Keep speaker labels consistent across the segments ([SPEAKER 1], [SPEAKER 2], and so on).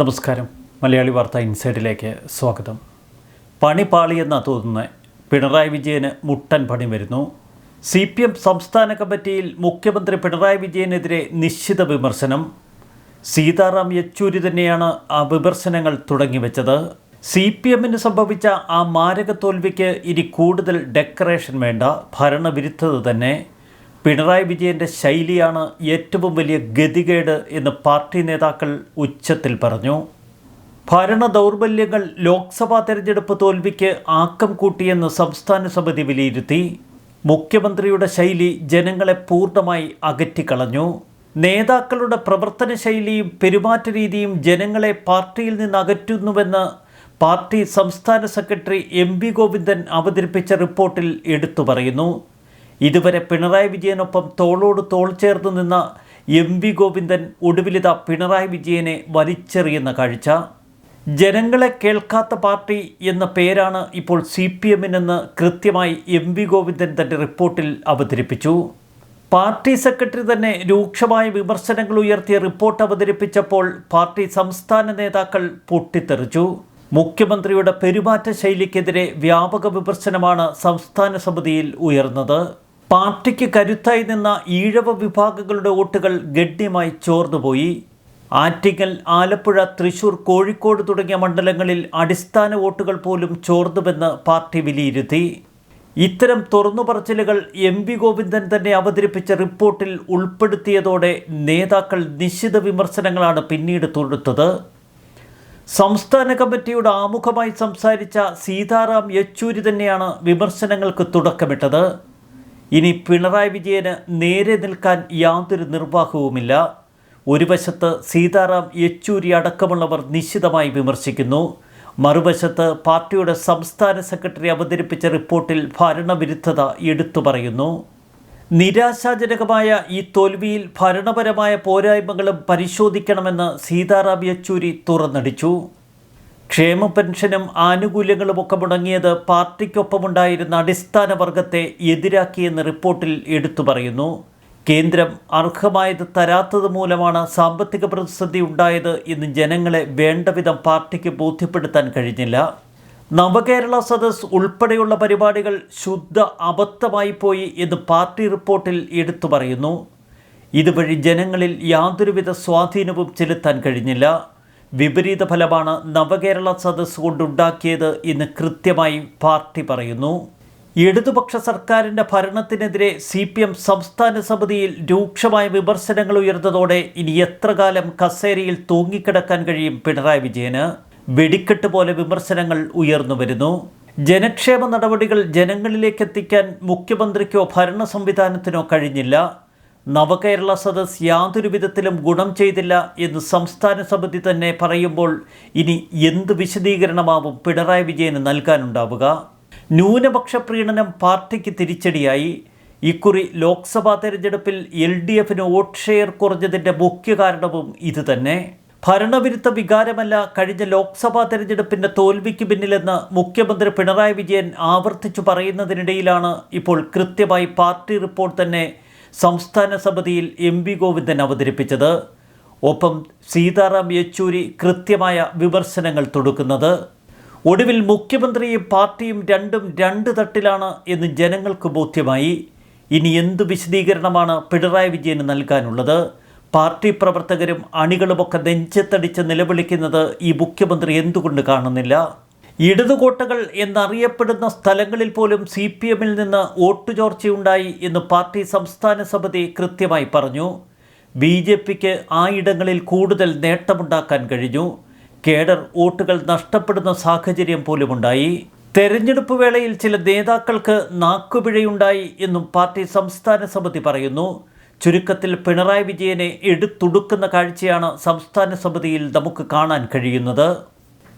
[SPEAKER 1] നമസ്കാരം. മലയാളി വാർത്ത ഇൻസൈഡിലേക്ക് സ്വാഗതം. പണി പാളിയെന്ന തോന്നുന്ന പിണറായി വിജയന് മുട്ടൻ പണി വരുന്നു. സി പി എം സംസ്ഥാന കമ്മിറ്റിയിൽ മുഖ്യമന്ത്രി പിണറായി വിജയനെതിരെ നിശ്ചിത വിമർശനം. സീതാറാം യെച്ചൂരി തന്നെയാണ് ആ വിമർശനങ്ങൾ തുടങ്ങിവെച്ചത് സി പി എമ്മിന് സംഭവിച്ച ആ മാരക തോൽവിക്ക് ഇനി കൂടുതൽ ഡെക്കറേഷൻ വേണ്ട ഭരണവിരുദ്ധത തന്നെ. പിണറായി വിജയന്റെ ശൈലിയാണ് ഏറ്റവും വലിയ ഗതികേട് എന്ന് പാർട്ടി നേതാക്കൾ ഉച്ചത്തിൽ പറഞ്ഞു. ഭരണ ദൗർബല്യങ്ങൾ ലോക്സഭാ തെരഞ്ഞെടുപ്പ് തോൽവിക്ക് ആക്കം കൂട്ടിയെന്ന് സംസ്ഥാന സമിതി വിലയിരുത്തി. മുഖ്യമന്ത്രിയുടെ ശൈലി ജനങ്ങളെ പൂർണമായി അകറ്റിക്കളഞ്ഞു. നേതാക്കളുടെ പ്രവർത്തന ശൈലിയും പെരുമാറ്റരീതിയും ജനങ്ങളെ പാർട്ടിയിൽ നിന്ന് അകറ്റുന്നുവെന്ന് പാർട്ടി സംസ്ഥാന സെക്രട്ടറി എം വി ഗോവിന്ദൻ അവതരിപ്പിച്ച റിപ്പോർട്ടിൽ എടുത്തു പറയുന്നു. ഇതുവരെ പിണറായി വിജയനൊപ്പം തോളോട് തോൾ ചേർന്ന് നിന്ന എം വി ഗോവിന്ദൻ ഒടുവിലിത പിണറായി വിജയനെ വലിച്ചെറിയുന്ന കാഴ്ച. ജനങ്ങളെ കേൾക്കാത്ത പാർട്ടി എന്ന പേരാണ് ഇപ്പോൾ സി പി എമ്മിനെന്ന് കൃത്യമായി എം വി ഗോവിന്ദൻ തന്റെ റിപ്പോർട്ടിൽ അവതരിപ്പിച്ചു. പാർട്ടി സെക്രട്ടറി തന്നെ രൂക്ഷമായ വിമർശനങ്ങൾ ഉയർത്തിയ റിപ്പോർട്ട് അവതരിപ്പിച്ചപ്പോൾ പാർട്ടി സംസ്ഥാന നേതാക്കൾ പൊട്ടിത്തെറിച്ചു. മുഖ്യമന്ത്രിയുടെ പെരുമാറ്റ ശൈലിക്കെതിരെ വ്യാപക വിമർശനമാണ് സംസ്ഥാന സമിതിയിൽ ഉയർന്നത്. പാർട്ടിക്ക് കരുത്തായി നിന്ന ഈഴവ വിഭാഗങ്ങളുടെ വോട്ടുകൾ ഗണ്യമായി ചോർന്നുപോയി. ആറ്റിങ്ങൽ ആലപ്പുഴ തൃശൂർ കോഴിക്കോട് തുടങ്ങിയ മണ്ഡലങ്ങളിൽ അടിസ്ഥാന വോട്ടുകൾ പോലും ചോർന്നുവെന്ന് പാർട്ടി വിലയിരുത്തി. ഇത്തരം തുറന്നുപറച്ചിലുകൾ എം വി ഗോവിന്ദൻ തന്നെ അവതരിപ്പിച്ച റിപ്പോർട്ടിൽ ഉൾപ്പെടുത്തിയതോടെ നേതാക്കൾ നിശ്ചിത വിമർശനങ്ങളാണ് പിന്നീട് തൊടുത്തത്. സംസ്ഥാന കമ്മിറ്റിയുടെ ആമുഖമായി സംസാരിച്ച സീതാറാം യെച്ചൂരി തന്നെയാണ് വിമർശനങ്ങൾക്ക് തുടക്കമിട്ടത്. ഇനി പിണറായി വിജയന് നേരെ നിൽക്കാൻ യാതൊരു നിർവാഹവുമില്ല. ഒരു വശത്ത് സീതാറാം യെച്ചൂരി അടക്കമുള്ളവർ നിശ്ചിതമായി വിമർശിക്കുന്നു. മറുവശത്ത് പാർട്ടിയുടെ സംസ്ഥാന സെക്രട്ടറി അവതരിപ്പിച്ച റിപ്പോർട്ടിൽ ഭരണവിരുദ്ധത എടുത്തു പറയുന്നു. നിരാശാജനകമായ ഈ തോൽവിയിൽ ഭരണപരമായ പോരായ്മകളും പരിശോധിക്കണമെന്ന് സീതാറാം യെച്ചൂരി തുറന്നടിച്ചു. ക്ഷേമ പെൻഷനും ആനുകൂല്യങ്ങളും ഒക്കെ മുടങ്ങിയത് പാർട്ടിക്കൊപ്പമുണ്ടായിരുന്ന അടിസ്ഥാന വർഗത്തെ എതിരാക്കിയെന്ന് റിപ്പോർട്ടിൽ എടുത്തു പറയുന്നു. കേന്ദ്രം അർഹമായത് തരാത്തത് മൂലമാണ് സാമ്പത്തിക പ്രതിസന്ധി ഉണ്ടായത് എന്ന് ജനങ്ങളെ വേണ്ടവിധം പാർട്ടിക്ക് ബോധ്യപ്പെടുത്താൻ കഴിഞ്ഞില്ല. നവകേരള സദസ് ഉൾപ്പെടെയുള്ള പരിപാടികൾ ശുദ്ധ അബദ്ധമായി പോയി എന്ന് പാർട്ടി റിപ്പോർട്ടിൽ എടുത്തു പറയുന്നു. ഇതുവഴി ജനങ്ങളിൽ യാതൊരുവിധ സ്വാധീനവും ചെലുത്താൻ കഴിഞ്ഞില്ല. വിപരീത ഫലമാണ് നവകേരള സദസ് കൊണ്ടുണ്ടാക്കിയത് എന്ന് കൃത്യമായി പാർട്ടി പറയുന്നു. ഇടതുപക്ഷ സർക്കാരിന്റെ ഭരണത്തിനെതിരെ സി പി എം സംസ്ഥാന സമിതിയിൽ രൂക്ഷമായ വിമർശനങ്ങൾ ഉയർന്നതോടെ ഇനി എത്ര കാലം കസേരയിൽ തൂങ്ങിക്കിടക്കാൻ കഴിയും പിണറായി വിജയന്? വെടിക്കെട്ട് പോലെ വിമർശനങ്ങൾ ഉയർന്നു വരുന്നു. ജനക്ഷേമ നടപടികൾ ജനങ്ങളിലേക്ക് എത്തിക്കാൻ മുഖ്യമന്ത്രിക്കോ ഭരണ സംവിധാനത്തിനോ കഴിഞ്ഞില്ല. നവകേരള സദസ് യാതൊരു വിധത്തിലും ഗുണം ചെയ്തില്ല എന്ന് സംസ്ഥാന സമിതി തന്നെ പറയുമ്പോൾ ഇനി എന്ത് വിശദീകരണമാവും പിണറായി വിജയന് നൽകാനുണ്ടാവുക? ന്യൂനപക്ഷ പ്രീണനം പാർട്ടിക്ക് തിരിച്ചടിയായി. ഇക്കുറി ലോക്സഭാ തെരഞ്ഞെടുപ്പിൽ എൽ ഡി എഫിന് വോട്ട് ഷെയർ കുറഞ്ഞതിന്റെ മുഖ്യ കാരണവും ഇതുതന്നെ. ഭരണവിരുദ്ധ വികാരമല്ല കഴിഞ്ഞ ലോക്സഭാ തെരഞ്ഞെടുപ്പിന്റെ തോൽവിക്ക് പിന്നിലെന്ന് മുഖ്യമന്ത്രി പിണറായി വിജയൻ ആവർത്തിച്ചു പറയുന്നതിനിടയിലാണ് ഇപ്പോൾ കൃത്യമായി പാർട്ടി റിപ്പോർട്ട് തന്നെ സംസ്ഥാന സമിതിയിൽ എം വി ഗോവിന്ദൻ അവതരിപ്പിച്ചത്. ഒപ്പം സീതാറാം യെച്ചൂരി കൃത്യമായ വിമർശനങ്ങൾ തൊടുക്കുന്നത്. ഒടുവിൽ മുഖ്യമന്ത്രിയും പാർട്ടിയും രണ്ടും രണ്ട് തട്ടിലാണ് എന്ന് ജനങ്ങൾക്ക് ബോധ്യമായി. ഇനി എന്തു വിശദീകരണമാണ് പിണറായി വിജയന് നൽകാനുള്ളത്? പാർട്ടി പ്രവർത്തകരും അണികളുമൊക്കെ നെഞ്ചത്തടിച്ച് നിലവിളിക്കുന്നത് ഈ മുഖ്യമന്ത്രി എന്തുകൊണ്ട് കാണുന്നില്ല? ഇടതുകോട്ടകൾ എന്നറിയപ്പെടുന്ന സ്ഥലങ്ങളിൽ പോലും സി പി എമ്മിൽ നിന്ന് വോട്ട് ചോർച്ചയുണ്ടായി എന്ന് പാർട്ടി സംസ്ഥാന സമിതി കൃത്യമായി പറഞ്ഞു. ബി ജെ പിക്ക് ആ ഇടങ്ങളിൽ കൂടുതൽ നേട്ടമുണ്ടാക്കാൻ കഴിഞ്ഞു. കേഡർ വോട്ടുകൾ നഷ്ടപ്പെടുന്ന സാഹചര്യം പോലുമുണ്ടായി. തെരഞ്ഞെടുപ്പ് വേളയിൽ ചില നേതാക്കൾക്ക് നാക്കുപിഴയുണ്ടായി എന്നും പാർട്ടി സംസ്ഥാന സമിതി പറയുന്നു. ചുരുക്കത്തിൽ പിണറായി വിജയനെ എടുത്തുടുക്കുന്ന കാഴ്ചയാണ് സംസ്ഥാന സമിതിയിൽ നമുക്ക് കാണാൻ കഴിയുന്നത്.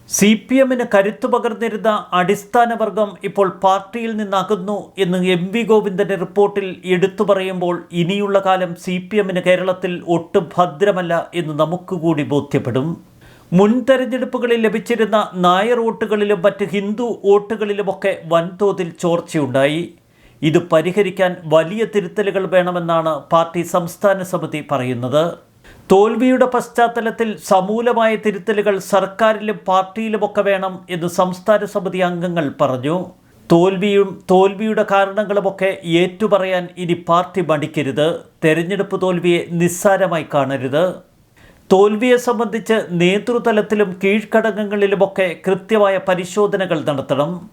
[SPEAKER 1] സി പി എമ്മിന് കരുത്തു പകർന്നിരുന്ന അടിസ്ഥാന വർഗം ഇപ്പോൾ പാർട്ടിയിൽ നിന്നകുന്നു എന്ന് എം വി ഗോവിന്ദന്റെ റിപ്പോർട്ടിൽ എടുത്തു പറയുമ്പോൾ ഇനിയുള്ള കാലം സി പി എമ്മിന് കേരളത്തിൽ ഒട്ടും ഭദ്രമല്ല എന്ന് നമുക്ക് കൂടി ബോധ്യപ്പെടും. മുൻ തെരഞ്ഞെടുപ്പുകളിൽ ലഭിച്ചിരുന്ന നായർ വോട്ടുകളിലും മറ്റ് ഹിന്ദു വോട്ടുകളിലുമൊക്കെ വൻതോതിൽ ചോർച്ചയുണ്ടായി. ഇത് പരിഹരിക്കാൻ വലിയ തിരുത്തലുകൾ വേണമെന്നാണ് പാർട്ടി സംസ്ഥാന സമിതി പറയുന്നത്. തോൽവിയുടെ പശ്ചാത്തലത്തിൽ സമൂലമായ തിരുത്തലുകൾ സർക്കാരിലും പാർട്ടിയിലുമൊക്കെ വേണം എന്ന് സംസ്ഥാന സമിതി അംഗങ്ങൾ പറഞ്ഞു. തോൽവിയും തോൽവിയുടെ കാരണങ്ങളുമൊക്കെ ഏറ്റുപറയാൻ ഇനി പാർട്ടി മടിക്കരുത്. തെരഞ്ഞെടുപ്പ് തോൽവിയെ നിസ്സാരമായി കാണരുത്. തോൽവിയെ സംബന്ധിച്ച് നേതൃതലത്തിലും കീഴ്ഘടകങ്ങളിലുമൊക്കെ കൃത്യമായ പരിശോധനകൾ നടത്തണം.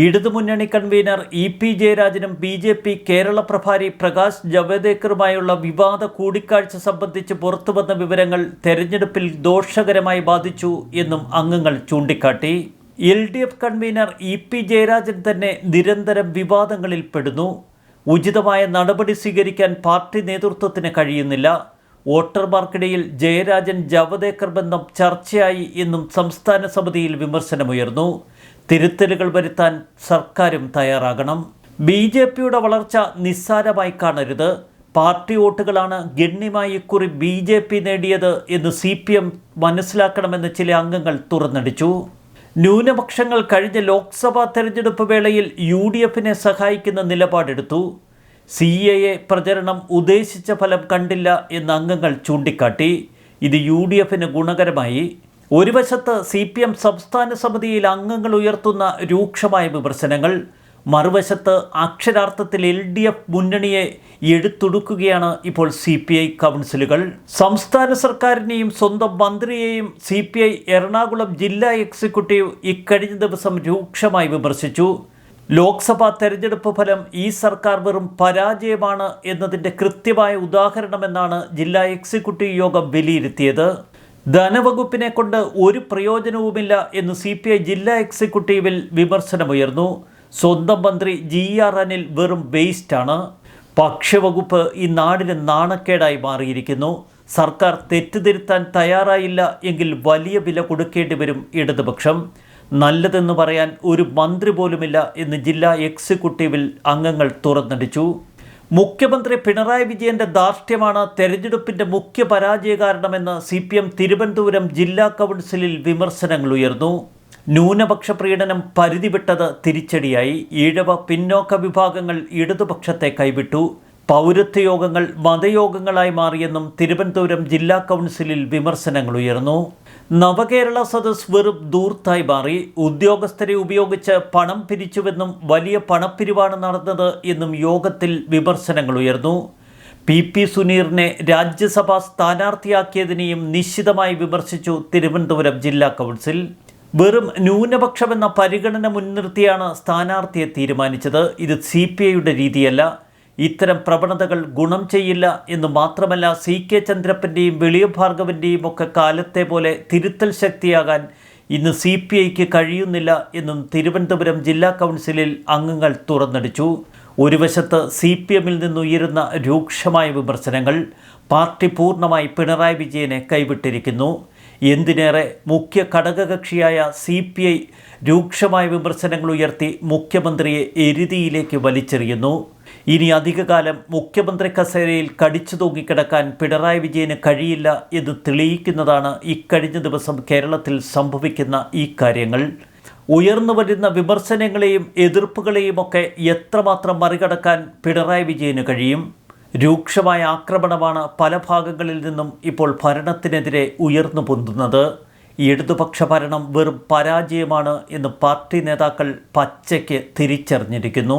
[SPEAKER 1] ഇടതുമുന്നണി കൺവീനർ ഇ പി ജയരാജനും ബി ജെ പി കേരള പ്രഭാരി പ്രകാശ് ജവദേക്കറുമായുള്ള വിവാദ കൂടിക്കാഴ്ച സംബന്ധിച്ച് പുറത്തുവന്ന വിവരങ്ങൾ തെരഞ്ഞെടുപ്പിൽ ദോഷകരമായി ബാധിച്ചു എന്നും അംഗങ്ങൾ ചൂണ്ടിക്കാട്ടി. L D F convener E P Jayarajan തന്നെ നിരന്തരം വിവാദങ്ങളിൽ പെടുന്നു. ഉചിതമായ നടപടി സ്വീകരിക്കാൻ പാർട്ടി നേതൃത്വത്തിന് കഴിയുന്നില്ല. വോട്ടർമാർക്കിടയിൽ ജയരാജൻ ജവദേക്കർ ബന്ധം ചർച്ചയായി എന്നും സംസ്ഥാന സമിതിയിൽ വിമർശനമുയർന്നു. തിരുത്തലുകൾ വരുത്താൻ സർക്കാരും തയ്യാറാകണം. ബി ജെ പിയുടെ വളർച്ച നിസ്സാരമായി കാണരുത്. പാർട്ടി വോട്ടുകളാണ് ഗണ്യമായി ഇക്കുറി ബി ജെ പി നേടിയത് എന്ന് സി പി എം മനസ്സിലാക്കണമെന്ന് ചില അംഗങ്ങൾ തുറന്നടിച്ചു. ന്യൂനപക്ഷങ്ങൾ കഴിഞ്ഞ ലോക്സഭാ തെരഞ്ഞെടുപ്പ് വേളയിൽ യു ഡി എഫിനെ സഹായിക്കുന്ന നിലപാടെടുത്തു. സി എ എ പ്രചരണം ഉദ്ദേശിച്ച ഫലം കണ്ടില്ല എന്ന് അംഗങ്ങൾ ചൂണ്ടിക്കാട്ടി. ഇത് യു ഡി എഫിന് ഗുണകരമായി. ഒരു വശത്ത് സി പി എം സംസ്ഥാന സമിതിയിൽ അംഗങ്ങൾ ഉയർത്തുന്ന രൂക്ഷമായ വിമർശനങ്ങൾ മറുവശത്ത് അക്ഷരാർത്ഥത്തിൽ എൽ ഡി എഫ് മുന്നണിയെ എടുത്തൊടുക്കുകയാണ് ഇപ്പോൾ സി പി ഐ കൗൺസിലുകൾ. സംസ്ഥാന സർക്കാരിനെയും സ്വന്തം മന്ത്രിയെയും സി പി ഐ എറണാകുളം ജില്ലാ എക്സിക്യൂട്ടീവ് ഇക്കഴിഞ്ഞ ദിവസം രൂക്ഷമായി വിമർശിച്ചു. ലോക്സഭാ തെരഞ്ഞെടുപ്പ് ഫലം ഈ സർക്കാർ വെറും പരാജയമാണ് എന്നതിന്റെ കൃത്യമായ ഉദാഹരണമെന്നാണ് ജില്ലാ എക്സിക്യൂട്ടീവ് യോഗം വിലയിരുത്തിയത്. ധനവകുപ്പിനെ കൊണ്ട് ഒരു പ്രയോജനവുമില്ല എന്ന് സി പി ഐ ജില്ലാ എക്സിക്യൂട്ടീവിൽ വിമർശനമുയർന്നു. സ്വന്തം മന്ത്രി ജി ആർ അനിൽ വെറും വേസ്റ്റാണ്. ഭക്ഷ്യവകുപ്പ് ഈ നാടിന് നാണക്കേടായി മാറിയിരിക്കുന്നു. സർക്കാർ തെറ്റുതിരുത്താൻ തയ്യാറായില്ല എങ്കിൽ വലിയ വില കൊടുക്കേണ്ടി വരും ഇടതുപക്ഷം. നല്ലതെന്ന് പറയാൻ ഒരു മന്ത്രി പോലുമില്ല എന്ന് ജില്ലാ എക്സിക്യൂട്ടീവിൽ അംഗങ്ങൾ തുറന്നടിച്ചു. മുഖ്യമന്ത്രി പിണറായി വിജയന്റെ ധാർഷ്ട്യമാണ് തെരഞ്ഞെടുപ്പിന്റെ മുഖ്യ പരാജയ കാരണമെന്ന് സി പി എം തിരുവനന്തപുരം ജില്ലാ കൗൺസിലിൽ വിമർശനങ്ങൾ ഉയർന്നു. ന്യൂനപക്ഷ പ്രീണനം പരിധിവിട്ടത് തിരിച്ചടിയായി. ഈഴവ പിന്നോക്ക വിഭാഗങ്ങൾ ഇടതുപക്ഷത്തെ കൈവിട്ടു. പൗരത്വ യോഗങ്ങൾ മതയോഗങ്ങളായി മാറിയെന്നും തിരുവനന്തപുരം ജില്ലാ കൗൺസിലിൽ വിമർശനങ്ങൾ ഉയർന്നു. നവകേരള സദസ് വെറും ദൂർത്തായി മാറി. ഉദ്യോഗസ്ഥരെ ഉപയോഗിച്ച് പണം പിരിച്ചുവെന്നും വലിയ പണപ്പിരിവാണ് നടന്നത് എന്നും യോഗത്തിൽ വിമർശനങ്ങൾ ഉയർന്നു. പി പി സുനീറിനെ രാജ്യസഭാ സ്ഥാനാർത്ഥിയാക്കിയതിനെയും നിശ്ചിതമായി വിമർശിച്ചു തിരുവനന്തപുരം ജില്ലാ കൗൺസിൽ. വെറും ന്യൂനപക്ഷമെന്ന പരിഗണന മുൻനിർത്തിയാണ് സ്ഥാനാർത്ഥിയെ തീരുമാനിച്ചത്. ഇത് സി പി ഐയുടെ രീതിയല്ല. ഇത്തരം പ്രവണതകൾ ഗുണം ചെയ്യില്ല എന്ന് മാത്രമല്ല സി കെ ചന്ദ്രപ്പന്റെയും വെളിയ ഭാർഗവന്റെയും ഒക്കെ കാലത്തെ പോലെ തിരുത്തൽ ശക്തിയാകാൻ ഇന്ന് സി പി ഐക്ക് കഴിയുന്നില്ല എന്നും തിരുവനന്തപുരം ജില്ലാ കൗൺസിലിൽ അംഗങ്ങൾ തുറന്നടിച്ചു. ഒരു വശത്ത് സി പി എമ്മിൽ നിന്നുയരുന്ന രൂക്ഷമായ വിമർശനങ്ങൾ പാർട്ടി പൂർണമായി പിണറായി വിജയനെ കൈവിട്ടിരിക്കുന്നു. എന്തിനേറെ മുഖ്യ ഘടകകക്ഷിയായ സി പി ഐ രൂക്ഷമായ വിമർശനങ്ങൾ ഉയർത്തി മുഖ്യമന്ത്രിയെ എരുതിയിലേക്ക് വലിച്ചെറിയുന്നു. ഇനി അധികകാലം മുഖ്യമന്ത്രി കസേരയിൽ കടിച്ചു തൂങ്ങിക്കിടക്കാൻ പിണറായി വിജയന് കഴിയില്ല എന്ന് തെളിയിക്കുന്നതാണ് ഇക്കഴിഞ്ഞ ദിവസം കേരളത്തിൽ സംഭവിക്കുന്ന ഈ കാര്യങ്ങൾ. ഉയർന്നു വരുന്ന വിമർശനങ്ങളെയും എതിർപ്പുകളെയും ഒക്കെ എത്രമാത്രം മറികടക്കാൻ പിണറായി വിജയന് കഴിയും? രൂക്ഷമായ ആക്രമണമാണ് പല ഭാഗങ്ങളിൽ നിന്നും ഇപ്പോൾ ഭരണത്തിനെതിരെ ഉയർന്നു പൊന്തുന്നത്. ഇടതുപക്ഷ ഭരണം വെറും പരാജയമാണ് എന്ന് പാർട്ടി നേതാക്കൾ പച്ചയ്ക്ക് തിരിച്ചറിഞ്ഞിരിക്കുന്നു.